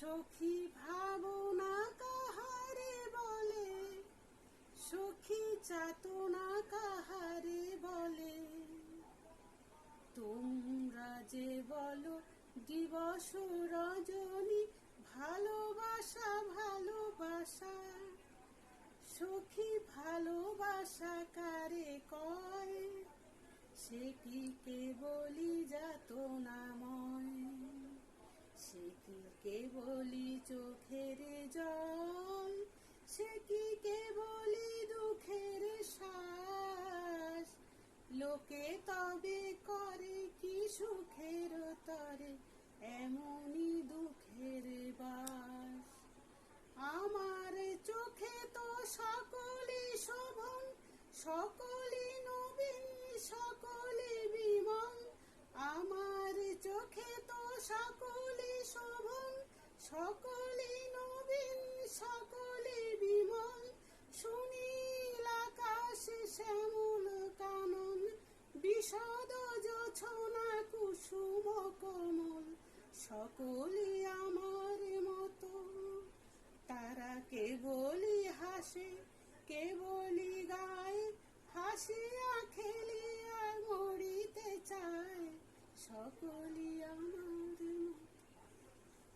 সখী ভাবনা কাহারে বলে? সখী চাতনা কাহারে বলে? তোমরা যে বলো, দিবস রজনী, ভালোবাসা ভালোবাসা। সখী ভালোবাসা কারে কয়? সে কি কেবলি যাত নাময় কেবলি চোখের জল, সে কি কেবলি দুঃখের শ্বাস? লোকে তবে করে কি সুখের তরে, এমনই দুঃখের বাস। আমার চোখে তো সকলই শোভন সকলই সকলই নবীন সকলই বিমল। সুনীল আকাশ শ্যামল কানন, বিষদ যোছনা কুসুম কমল। সকলই আমার মতো। তারা কেবলই হাসে, কেবলই গায়